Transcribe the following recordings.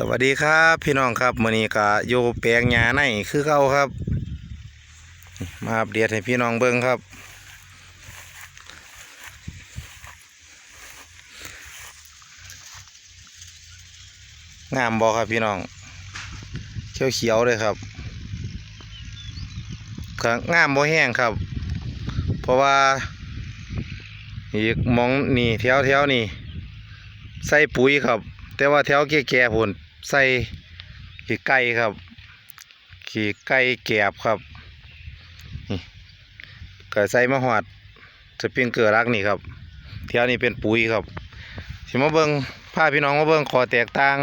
สวัสดีครับพี่น้องครับมื้อนี้ก็อยู่แปลงหญ้าในคือเก่าครับ มาอัปเดตให้พี่น้องเบิ่งครับ งามบ่ครับพี่น้องเขียวเขียวๆเลยครับก็งามบ่แห้งครับ เพราะว่า อีกมองนี่แถวแถวๆนี่ใส่ปุ๋ยครับแต่ว่าแถวแก่ๆพุ่น ใส่ขี้ไก่ครับ ขี้ไก่แกบครับนี่ก็ใส่มาหอดสปริงเกอร์รักนี่ครับแถวนี้เป็นปุ๋ยครับสิมาเบิ่งพาพี่น้องมาเบิงขอแตกต่าง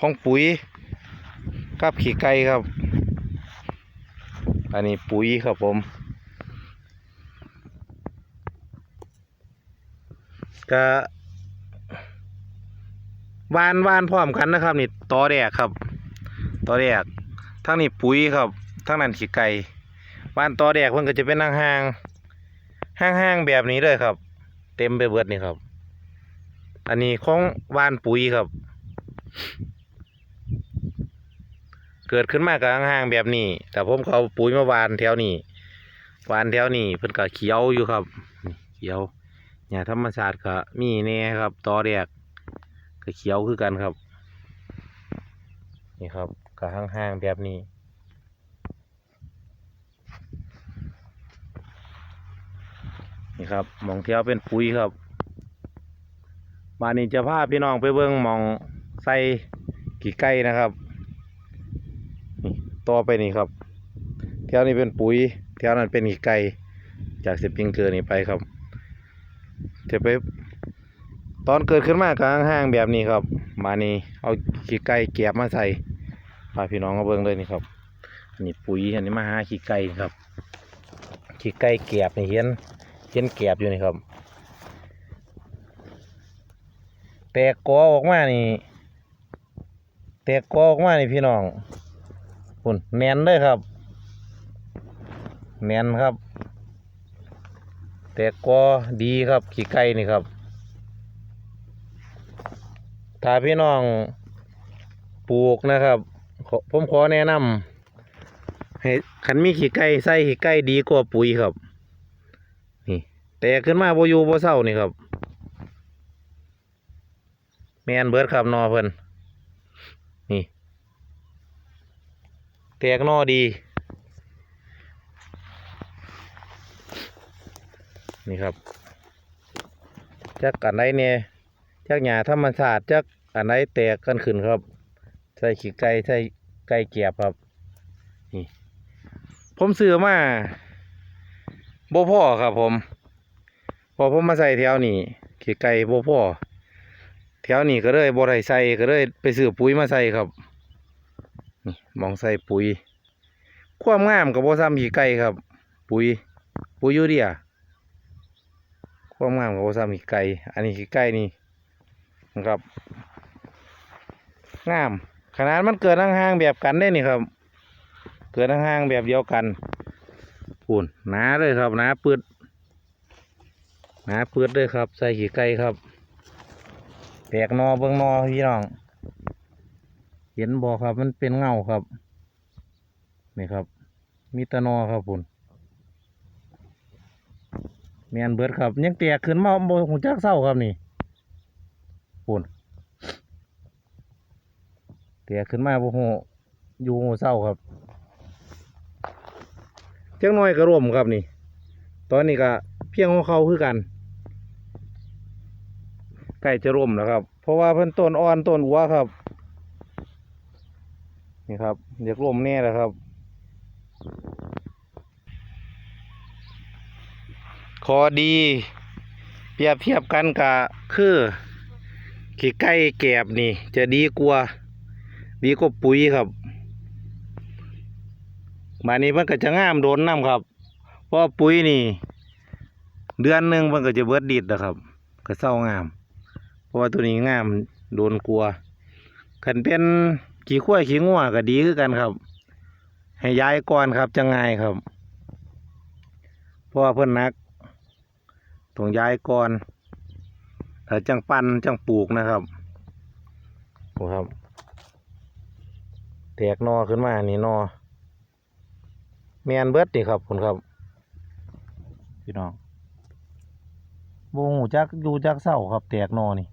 ของปุ๋ยกับขี้ไก่ครับ อันนี้ปุ๋ยครับผมก็ วานวานพร้อมกันนะครับ นี่ตอแดกครับตอแดกทั้งนี้ปุ๋ยครับทั้งนั้นขี้ไก่วานตอแดกเพิ่นก็จะเป็นห่างห่างห่างห่างแบบนี้เลยครับ เต็มไปเบิดนี่ครับ อันนี้ของวานปุ๋ยครับ เกิดขึ้นมากับห่างๆแบบนี้ แต่ผมเขาปุ๋ยมาวานแถวนี้วานแถวนี้เพิ่นก็เขียวอยู่ครับเขียวหญ้าธรรมชาติก็มีแน่ครับตอแดก ก็เขียวคือกันครับ นี่ครับก็ห่างๆแบบนี้นี่ครับมองเที่ยวเป็นปุ๋ยครับบานนี้จะพาพี่น้องไปเบิ่งมองใส่กี่ไก่นะครับนี่ต่อไปนี่ครับแถวนี้เป็นปุ๋ยแถวนั้นเป็นขี้ไก่จากสปริงเกอร์นี่ไปครับจะไป ตอนเกิดขึ้นมากลางห้างแบบนี้ครับ มานี่เอาขี้ไก่เก็บมาใส่พาพี่น้องมาเบิ่งเลยนี่ครับนนี้ปุ๋ยอันนี้มาหาขี้ไก่ครับขี้ไก่เก็บนี่เห็นเห็นเก็บอยู่นี่ครับ แตกกอออกมานี่แตกกอออกมานี่พี่น้องปุ่นแน่นเลยครับแนนครับ แต่ก็ดีครับขี้ไก่นี่ครับ ถ้าพี่น้องปลูกนะครับผมขอแนะนำให้ขันมีขี้ไก่ใส่ขี้ไก่ดีกว่าปุ๋ยครับ นี่ แตกขึ้นมาโบยูโบเศร้านี่ครับแมนเบิร์ดครับนอเพิ่นนี่ แตกนอดี นี่ครับจักอันไหนเนี่ยจักหญ้าธรรมชาติจัก อันไหนแตกกันขึ้นครับ ใส่ขี้ไก่ใส่ไก่เกียบครับ นี่ ผมซื้อมาบ่พ่อครับ ผม พอผมมาใส่แถวนี้ขี้ไก่บ่พ่อแถวนี้ก็เลยบ่ได้ใส่ก็เลยไปซื้อปุ๋ยมาใส่ครับนี่มองใส่ปุ๋ย ความงามกับบ่ซ้ำขี้ไก่ครับ ปุ๋ย ปุ๋ยยูเรียความงามกับบ่ซ้ำขี้ไก่อันนี้ขี้ไก่นี่นะครับ งาม ขนาดมันเกิดห่างๆแบบกันได้นี่ครับ เกิดห่างๆแบบเดียวกันปูนหนาเลยครับหนาปืดหนาปืดเลยครับ ใส่ขี้ไก่ครับแตกนอเบิ่งนอพี่น้อง เห็นบ่ครับ มันเป็นเงาครับ นี่ครับ มีตะนอครับพุ่นแมนเบิดครับ ยังแตกขึ้นมาบ่หูจักเศร้าครับนี่พุ่น แตกขึ้นมาบ่หูอยู่หูเศร้าครับเจ้าน้อยก็ร่วมครับนี่ ตอนนี้ก็เพียงของเขาคือกันใกล้จะร่วมแล้วครับ เพราะว่าเพิ่นต้นอ่อนต้นอัวครับ นี่ครับเรียกลมแน่แล้วครับขอดี เปรียบเทียบกันกับคือขี้ไก่แกบนี่ จะดีกว่า ดีกว่าปุ๋ยครับบานนี้มันก็จะงามโดนน้ำครับ เพราะปุ๋ยนี่ เดือนหนึ่งมันก็จะเบิดดิดนะครับ ก็เศร้างาม เพราะว่าตัวนี้งามโดนกลัวขันเป็นขี้ข้วขี้งัวก็ดีคือกันครับ ให้ย้ายก่อนครับจะง่ายครับ เพราะว่าเพื่อนนักต้องย้ายก่อนถ้าจังปั้นจังปลูกนะครับโอ้ครับ แตกนอขึ้นมา นี่นอแมนเบิดนี่ครับคุณครับพี่น้องบูหูจักอยู่จักเศร้าครับ แตกนอนี่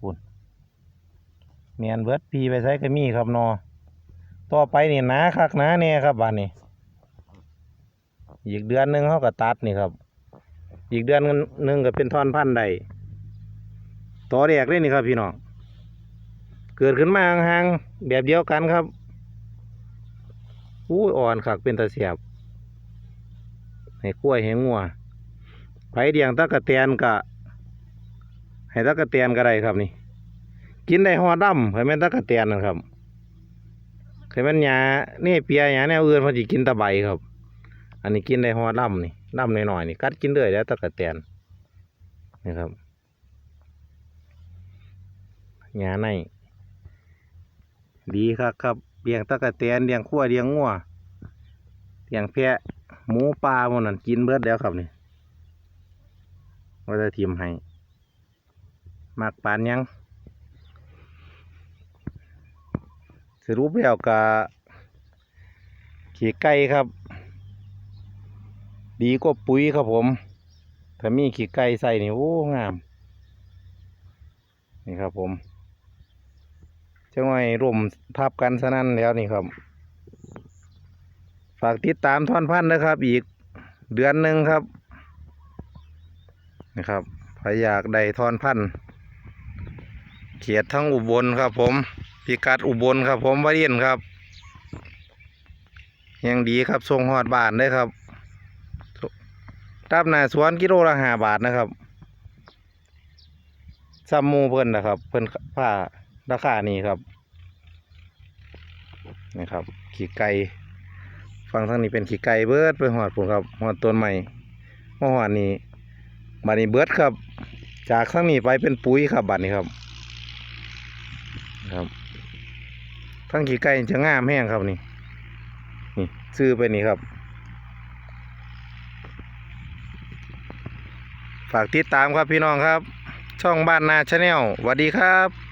คุณแมนเบิดปีไปใช้ก็มีครับนอต่อไปนี่หนาคักหนาแน่ครับบ้านนี้ อีกเดือนหนึงเขาก็ตัดนี่ครับ อีกเดือนหนึงก็เป็นท่อนพันใดต่อแรกเลยนี่ครับพี่น้อง เกิดขึ้นมาห่างๆแบบเดียวกันครับอู้ยอ่อนคักเป็นตะเสียบให้กล้วยให้งัวไผเดียงตะกะแตนกะให้ตะกะแตนก็ได้ครับนี่ กินได้หอดำให้แม่นตะกะแตนนะครับให้แม่นหญ้านี่เปียหญ้าแนวอื่นเพิ่นสิกินตะใบครับ อันนี้กินได้หอดำนี่ดำหน่อยๆนี่กัดกินเลยแล้วตะกะแตนนี่ครับหญ้าใน ดีครับครับเลี้ยงตะกะแตนเลี้ยงขั้วเลี้ยงงัวเลี้ยงแพะหมูปลาหมันนั่นกินเบิดแล้วครับนี่ว่าจะทีมให้มากปานยังสรุปแล้วก็ขี้ไก่ครับ ดีกว่าปุ๋ยครับผมถ้ามีขี้ไก่ใส่นี่โอ้งาม นี่ครับผม จังหน่อยร่มทับกันซะนั่นแล้วนี่ครับ ฝากติดตามท่อนพันธ์นะครับ อีกเดือนหนึ่งครับนะครับใครอยากได้ท่อนพันธ์เขียดทั้งอุบลครับ ผมพิกัดอุบลครับ ผมวาเรียนครับ ยังดีครับทรงหอดบานได้ครับรับหน้าสวนกิโลละห้าบาทนะครับซัมมูเพิ่นนะครับ เพิ่นผ้า ราคานี้ครับนะครับ ขี่ไก่ฟังทางนี้เป็นขี้ไก่เบิร์ดไปหอดผมครับหอดต้นใหม่มาหอดนี้บัดนี้เบิร์ดครับ จากทางนี้ไปเป็นปุ๋ยครับบัดนี้ครับครับทั้งขี้ไก่จะงามแห้งครับนี่นี่ซื้อไปนี่ครับ ฝากติดตามครับพี่น้องครับ ช่องบ้านนาชาแนลสวัสดีครับ